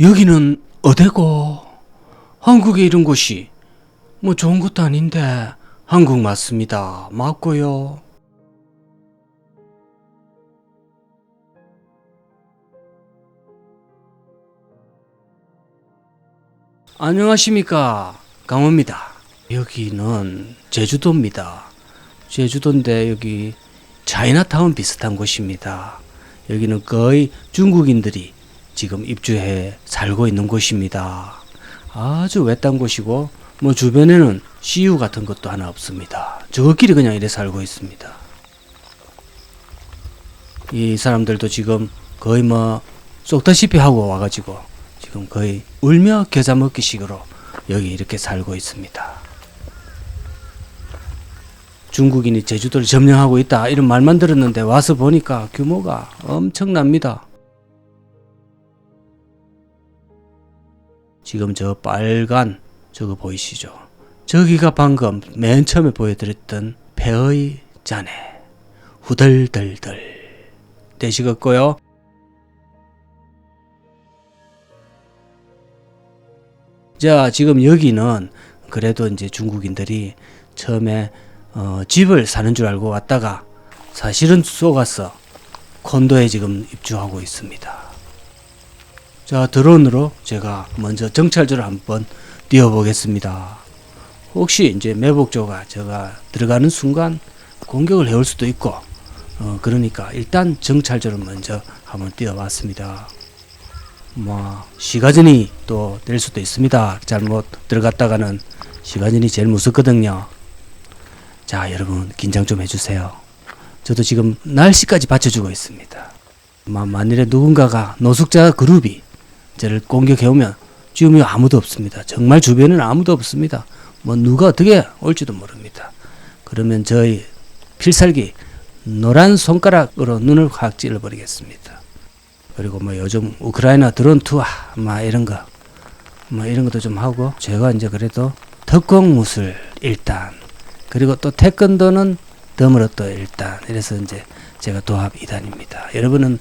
여기는 어디고? 한국에 이런 곳이 뭐 좋은 것도 아닌데 한국 맞습니다. 맞고요. 안녕하십니까 강호입니다. 여기는 제주도입니다. 제주도인데 여기 차이나타운 비슷한 곳입니다. 여기는 거의 중국인들이 지금 입주해 살고 있는 곳입니다. 아주 외딴 곳이고 뭐 주변에는 CU 같은 것도 하나 없습니다. 저것끼리 그냥 이래 살고 있습니다. 이 사람들도 지금 거의 뭐 쏙다시피 하고 와가지고 지금 거의 울며 겨자 먹기 식으로 여기 이렇게 살고 있습니다. 중국인이 제주도를 점령하고 있다 이런 말만 들었는데 와서 보니까 규모가 엄청납니다. 지금 저 빨간 저거 보이시죠? 저기가 방금 맨 처음에 보여드렸던 폐의 잔해 후덜덜덜 되시겠고요. 자 지금 여기는 그래도 이제 중국인들이 처음에 어, 집을 사는 줄 알고 왔다가 사실은 속아서 콘도에 지금 입주하고 있습니다. 자 드론으로 제가 먼저 정찰조를 한번 띄워보겠습니다. 혹시 이제 매복조가 제가 들어가는 순간 공격을 해올 수도 있고 어, 그러니까 일단 정찰조를 먼저 한번 띄워봤습니다. 뭐 시가전이 또 될 수도 있습니다. 잘못 들어갔다가는 시가전이 제일 무섭거든요. 자 여러분 긴장 좀 해주세요. 저도 지금 날씨까지 받쳐주고 있습니다. 마- 만일에 누군가가 노숙자 그룹이 저를 공격해오면 지금이 아무도 없습니다. 정말 주변에는 아무도 없습니다. 뭐 누가 어떻게 올지도 모릅니다. 그러면 저희 필살기 노란 손가락으로 눈을 확 찔러버리겠습니다. 그리고 뭐 요즘 우크라이나 드론 투하 막 이런 거 뭐 이런 것도 좀 하고 제가 이제 그래도 특공 무술 일단 그리고 또 태권도는 또 일단 이래서 이제 제가 도합 2단입니다. 여러분은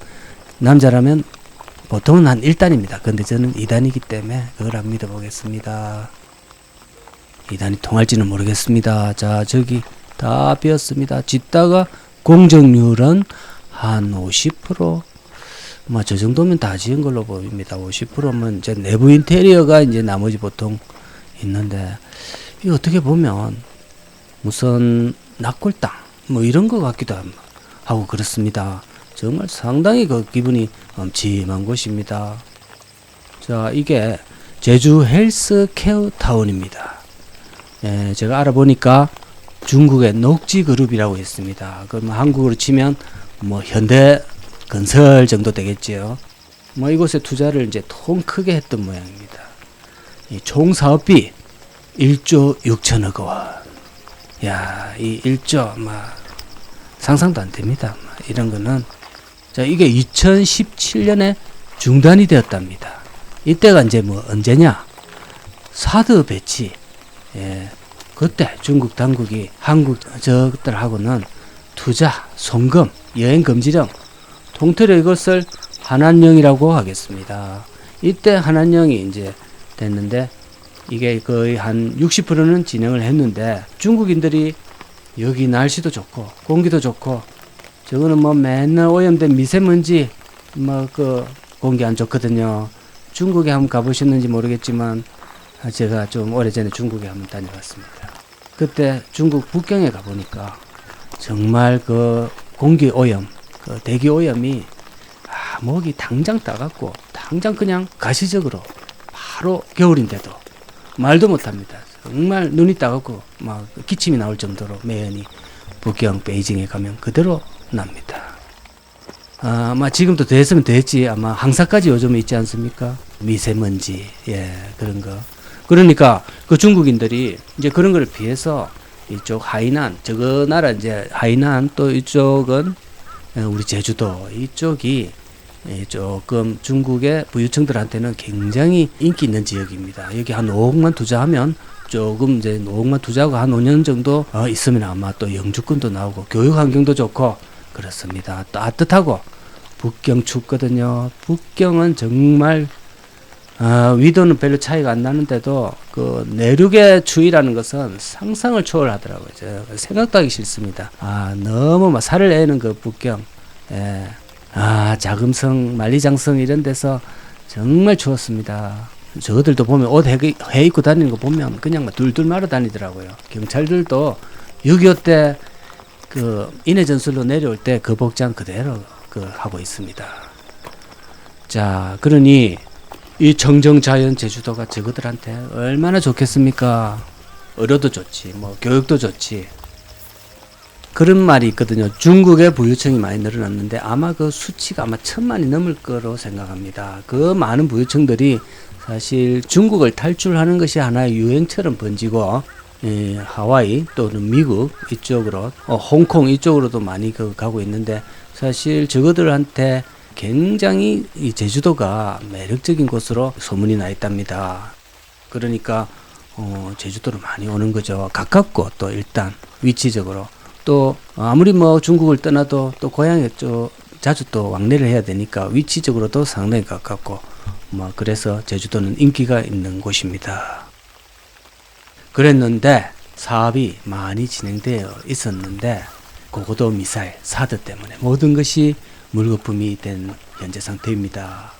남자라면 보통은 한 1단입니다. 근데 저는 2단이기 때문에 그걸 안 믿어보겠습니다. 2단이 통할지는 모르겠습니다. 자, 저기 다 비었습니다. 짓다가 공정률은 한 50%, 뭐저 정도면 다 지은 걸로 보입니다. 50%면 이제 내부 인테리어가 이제 나머지 보통 있는데 이 어떻게 보면 무슨 낙골당 뭐 이런 것 같기도 함- 하고 그렇습니다. 정말 상당히 그 기분이 엄침한 곳입니다. 자, 이게 제주 헬스 케어 타운입니다. 예, 제가 알아보니까 중국의 녹지 그룹이라고 했습니다. 그럼 한국으로 치면 뭐 현대 건설 정도 되겠지요. 뭐 이곳에 투자를 이제 통 크게 했던 모양입니다. 이총 사업비 1조 6천억 원. 야, 이 1조 막 상상도 안 됩니다. 막 이런 거는 자, 이게 2017년에 중단이 되었답니다. 이때가 이제 뭐 언제냐? 사드 배치. 예. 그때 중국 당국이 한국 저들하고는 투자, 송금, 여행 금지령, 통틀어 이것을 한한령이라고 하겠습니다. 이때 한한령이 이제 됐는데 이게 거의 한 60%는 진행을 했는데 중국인들이 여기 날씨도 좋고 공기도 좋고 저거는 뭐 맨날 오염된 미세먼지 뭐 그 공기 안 좋거든요. 중국에 한번 가보셨는지 모르겠지만 아, 제가 좀 오래전에 중국에 한번 다녀왔습니다. 그때 중국 북경에 가보니까 정말 그 공기 오염, 그 대기 오염이 아, 목이 당장 따갑고 당장 그냥 가시적으로 바로 겨울인데도 말도 못합니다. 정말 눈이 따갑고 막 기침이 나올 정도로 매연이 북경 베이징에 가면 그대로 납니다. 아, 아마 지금도 됐으면 됐지 아마 항사까지 요즘 있지 않습니까? 미세먼지 예 그런 거. 그러니까 그 중국인들이 이제 그런 걸 피해서 이쪽 하이난 저거 나라 이제 하이난 또 이쪽은 예, 우리 제주도 이쪽이 예, 조금 중국의 부유층들한테는 굉장히 인기 있는 지역입니다. 여기 한 5억만 투자하면 조금 이제 5억만 투자하고 한 5년 정도 어, 있으면 아마 또 영주권도 나오고 교육 환경도 좋고 그렇습니다. 따뜻하고 북경 춥거든요. 북경은 정말 아, 위도는 별로 차이가 안 나는데도 그 내륙의 추위라는 것은 상상을 초월하더라고요. 저 생각도 하기 싫습니다. 아, 너무 막 살을 애는 그 북경. 예. 아, 자금성, 만리장성 이런 데서 정말 추웠습니다. 저들도 보면 옷 해, 해 입고 다니는 거 보면 그냥 막 둘둘 말아 다니더라고요. 경찰들도 6.25때 그 인해 전술로 내려올 때 그 복장 그대로 그 하고 있습니다. 자, 그러니 이 청정 자연 제주도가 저그들한테 얼마나 좋겠습니까? 의료도 좋지, 뭐 교육도 좋지. 그런 말이 있거든요. 중국의 부유층이 많이 늘어났는데 아마 그 수치가 아마 천만이 넘을 거로 생각합니다. 그 많은 부유층들이 사실 중국을 탈출하는 것이 하나의 유행처럼 번지고 예, 하와이 또는 미국 이쪽으로 어, 홍콩 이쪽으로도 많이 그 가고 있는데 사실 저거들한테 굉장히 이 제주도가 매력적인 곳으로 소문이 나 있답니다. 그러니까 어, 제주도로 많이 오는 거죠. 가깝고 또 일단 위치적으로 또 아무리 뭐 중국을 떠나도 또 고향에 또 자주 또 왕래를 해야 되니까 위치적으로도 상당히 가깝고 뭐 그래서 제주도는 인기가 있는 곳입니다. 그랬는데 사업이 많이 진행되어 있었는데 고고도 미사일 사드 때문에 모든 것이 물거품이 된 현재 상태입니다.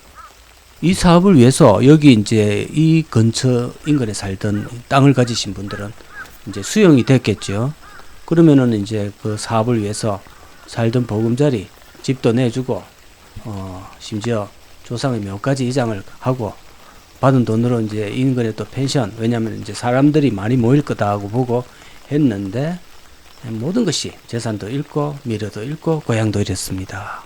이 사업을 위해서 여기 이제 이 근처 인근에 살던 땅을 가지신 분들은 이제 수용이 됐겠죠. 그러면은 이제 그 사업을 위해서 살던 보금자리 집도 내주고 어 심지어 조상의 묘까지 이장을 하고 받은 돈으로 이제 인근에 또 펜션 왜냐하면 이제 사람들이 많이 모일 거다 하고 보고 했는데 모든 것이 재산도 잃고 미래도 잃고 고향도 잃었습니다.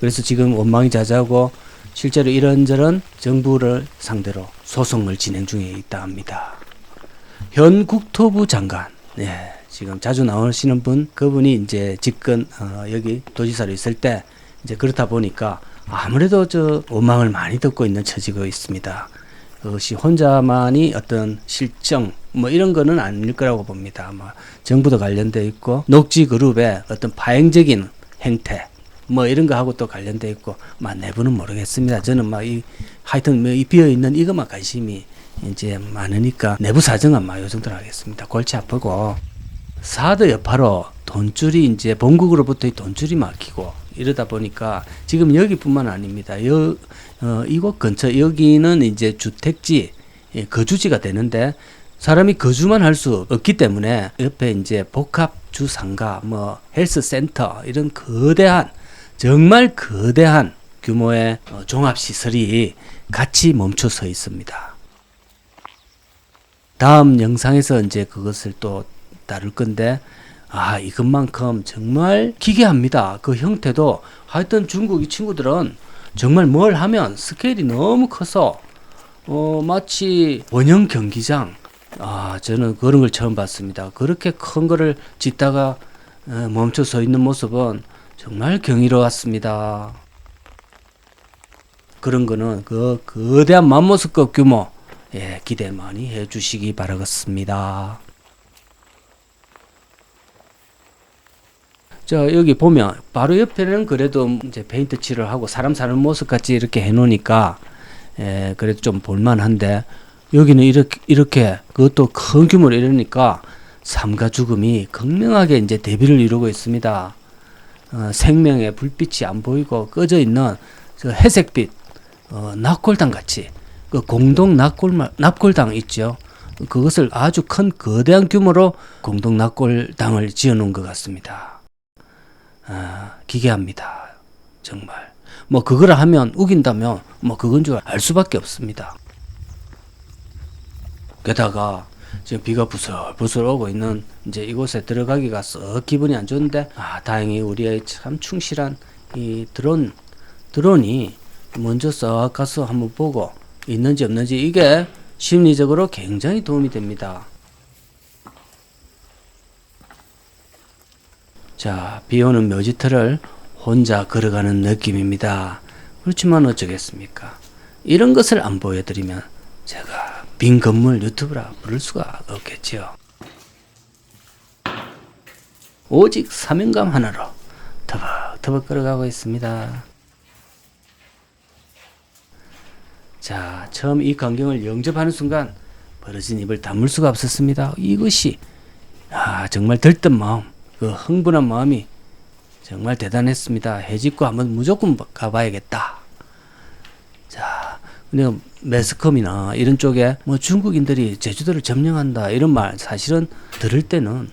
그래서 지금 원망이 자자하고 실제로 이런저런 정부를 상대로 소송을 진행 중에 있다 합니다. 현 국토부 장관, 네, 지금 자주 나오시는 분, 그분이 이제 집권 어, 여기 도지사로 있을 때 이제 그렇다 보니까 아무래도 저 원망을 많이 듣고 있는 처지가 있습니다. 그것이 혼자만이 어떤 실정 뭐 이런 거는 아닐 거라고 봅니다. 아마 정부도 관련돼 있고 녹지 그룹의 어떤 파행적인 행태 뭐 이런 거하고 또 관련돼 있고 막 내부는 모르겠습니다. 저는 막 이 하여튼 뭐이 비어 있는 이것만 관심이 이제 많으니까 내부 사정은 막요 정도로 하겠습니다. 골치 아프고 사드 여파로 돈줄이 이제 본국으로부터 돈줄이 막히고 이러다 보니까 지금 여기뿐만 아닙니다. 여, 어, 이곳 근처 여기는 이제 주택지 예, 거주지가 되는데 사람이 거주만 할 수 없기 때문에 옆에 이제 복합 주상가 뭐 헬스 센터 이런 거대한 정말 거대한 규모의 어, 종합 시설이 같이 멈춰 서 있습니다. 다음 영상에서 이제 그것을 또 다룰 건데 아 이것만큼 정말 기괴합니다. 그 형태도 하여튼 중국 이 친구들은 정말 뭘 하면 스케일이 너무 커서 어 마치 원형 경기장 아 저는 그런 걸 처음 봤습니다. 그렇게 큰 거를 짓다가 어, 멈춰 서 있는 모습은 정말 경이로웠습니다. 그런 거는 그 거대한 맘모스급 규모 예, 기대 많이 해 주시기 바라겠습니다. 자 여기 보면 바로 옆에는 그래도 이제 페인트 칠을 하고 사람 사는 모습 같이 이렇게 해 놓으니까 예, 그래도 좀 볼만한데 여기는 이렇게 이렇게 그것도 큰 규모로 이러니까 삶과 죽음이 극명하게 이제 대비를 이루고 있습니다. 어, 생명의 불빛이 안 보이고 꺼져 있는 저 회색빛 어, 납골당 같이 그 공동 납골 납골당 있죠. 그것을 아주 큰 거대한 규모로 공동 납골당을 지어놓은 것 같습니다. 아, 기괴합니다. 정말. 뭐 그걸 하면 우긴다면 뭐 그건 줄 알 수밖에 없습니다. 게다가 지금 비가 부슬부슬 오고 있는 이제 이곳에 들어가기가 썩 기분이 안 좋은데 아 다행히 우리의 참 충실한 이 드론 드론이 먼저 썩 가서 한번 보고 있는지 없는지 이게 심리적으로 굉장히 도움이 됩니다. 자, 비 오는 묘지터를 혼자 걸어가는 느낌입니다. 그렇지만 어쩌겠습니까? 이런 것을 안 보여드리면 제가 빈 건물 유튜브라 부를 수가 없겠지요. 오직 사명감 하나로 터벅터벅 걸어가고 있습니다. 자, 처음 이 광경을 영접하는 순간 벌어진 입을 다물 수가 없었습니다. 이것이 아, 정말 들뜬 마음, 그 흥분한 마음이 정말 대단했습니다. 해집고 한번 무조건 가봐야겠다. 자, 그냥 매스컴이나 이런 쪽에 뭐 중국인들이 제주도를 점령한다 이런 말 사실은 들을 때는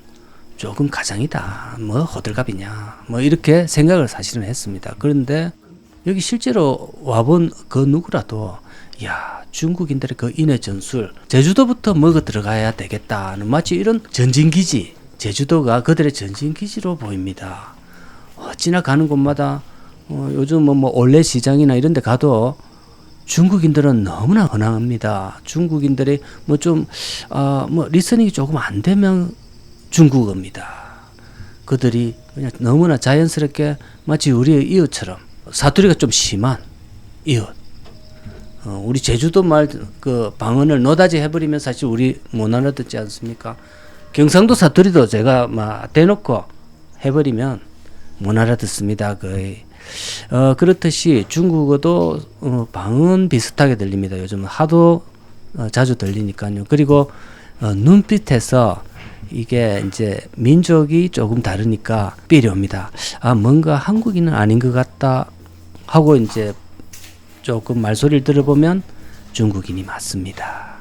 조금 가장이다. 뭐 호들갑이냐. 뭐 이렇게 생각을 사실은 했습니다. 그런데 여기 실제로 와본 그 누구라도 야 중국인들의 그 인해 전술 제주도부터 먹어 들어가야 되겠다는 마치 이런 전진기지 제주도가 그들의 전진기지로 보입니다. 어, 지나가는 곳마다 어, 요즘 뭐, 뭐 올레 시장이나 이런 데 가도 중국인들은 너무나 흔합니다. 중국인들이 뭐 좀, 아, 뭐 리스닝이 조금 안 되면 중국어입니다. 그들이 그냥 너무나 자연스럽게 마치 우리의 이웃처럼 사투리가 좀 심한 이웃. 어, 우리 제주도 말 그 방언을 노다지 해버리면 사실 우리 못 알아듣지 않습니까? 경상도 사투리도 제가 막 대놓고 해버리면 못 알아듣습니다. 거의. 어, 그렇듯이 중국어도 어, 방언 비슷하게 들립니다. 요즘 하도 어, 자주 들리니까요. 그리고 어, 눈빛에서 이게 이제 민족이 조금 다르니까 옵니다. 아, 뭔가 한국인은 아닌 것 같다 하고 이제 조금 말소리를 들어보면 중국인이 맞습니다.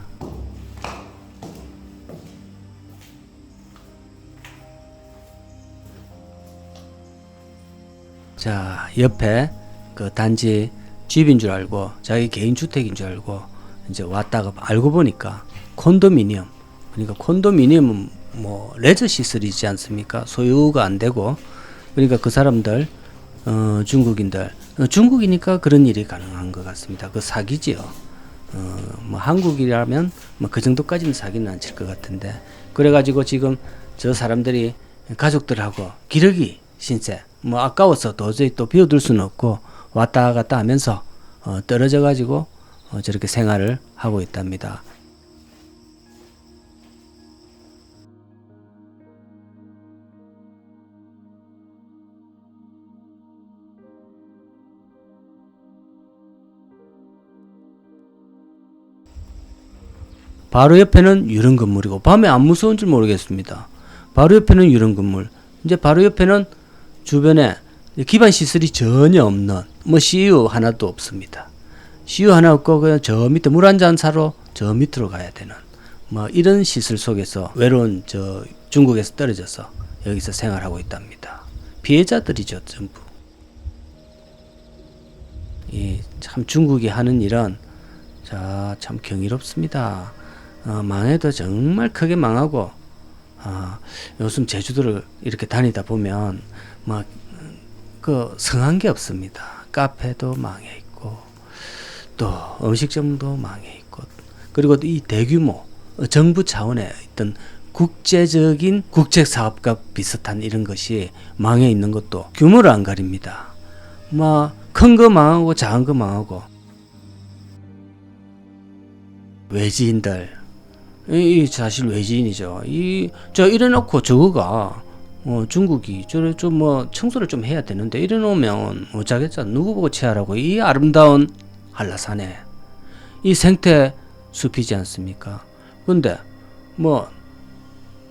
자, 옆에 그 단지 집인 줄 알고 자기 개인 주택인 줄 알고 이제 왔다가 알고 보니까 콘도미니엄 그러니까 콘도미니엄은 뭐 레저 시설이지 않습니까? 소유가 안 되고 그러니까 그 사람들 어, 중국인들 어, 중국이니까 그런 일이 가능한 것 같습니다. 그 사기지요. 어, 뭐 한국이라면 뭐 그 정도까지는 사기는 안 칠 것 같은데 그래가지고 지금 저 사람들이 가족들하고 기러기 신세 뭐 아까워서 도저히 또 비워둘 수는 없고 왔다 갔다 하면서 어, 떨어져 가지고 어, 저렇게 생활을 하고 있답니다. 바로 옆에는 유령 건물이고 밤에 안 무서운 줄 모르겠습니다. 바로 옆에는 유령 건물. 이제 바로 옆에는 주변에 기반 시설이 전혀 없는 뭐 CU 하나도 없습니다. CU 하나 없고 그냥 저 밑에 물 한 잔 사러 저 밑으로 가야 되는 뭐 이런 시설 속에서 외로운 저 중국에서 떨어져서 여기서 생활하고 있답니다. 피해자들이죠 전부. 이 참 중국이 하는 일은 자참 경이롭습니다. 어, 망해도 정말 크게 망하고 어, 요즘 제주도를 이렇게 다니다 보면 막 그 성한 게 없습니다. 카페도 망해 있고 또 음식점도 망해 있고 그리고 이 대규모 정부 차원의 어떤 국제적인 국책 사업과 비슷한 이런 것이 망해 있는 것도 규모를 안 가립니다. 막 큰 거 망하고 작은 거 망하고 외지인들 이 사실 외지인이죠. 이 저 이래놓고 저거가 어, 중국이 저래 좀뭐 청소를 좀 해야 되는데 이래 놓으면 어쩌겠자 누구 보고 체하라고 이 아름다운 한라산에 이 생태 숲이지 않습니까? 근데 뭐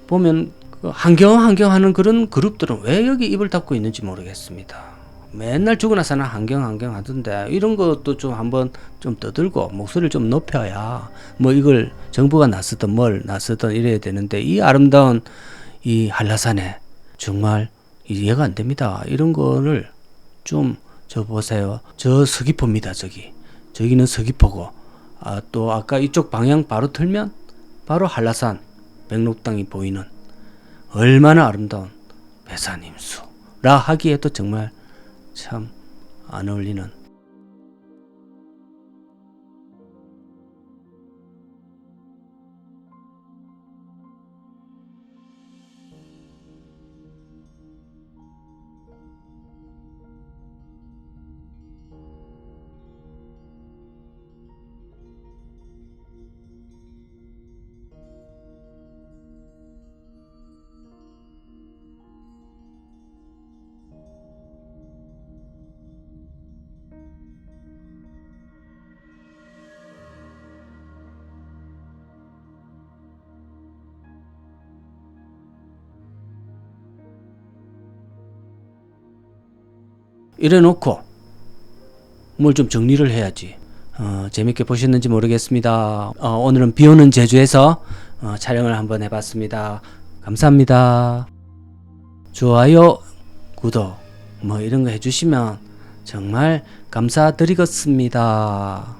보면 그 한경 한경 하는 그런 그룹들은 왜 여기 입을 닫고 있는지 모르겠습니다. 맨날 죽으나 사나 한경 한경 하던데 이런 것도 좀 한번 좀 떠들고 목소리를 좀 높여야 뭐 이걸 정부가 나서든 뭘 나서든 이래야 되는데 이 아름다운 이 한라산에 정말 이해가 안 됩니다. 이런 거를 좀 저 보세요. 저 서귀포입니다. 저기 저기는 서귀포고 아, 또 아까 이쪽 방향 바로 틀면 바로 한라산 백록당이 보이는 얼마나 아름다운 배산임수라 하기에도 정말 참 안 어울리는 이래 놓고 뭘 좀 정리를 해야지. 어, 재밌게 보셨는지 모르겠습니다. 어, 오늘은 비 오는 제주에서 어, 촬영을 한번 해봤습니다. 감사합니다. 좋아요, 구독, 뭐 이런 거 해주시면 정말 감사드리겠습니다.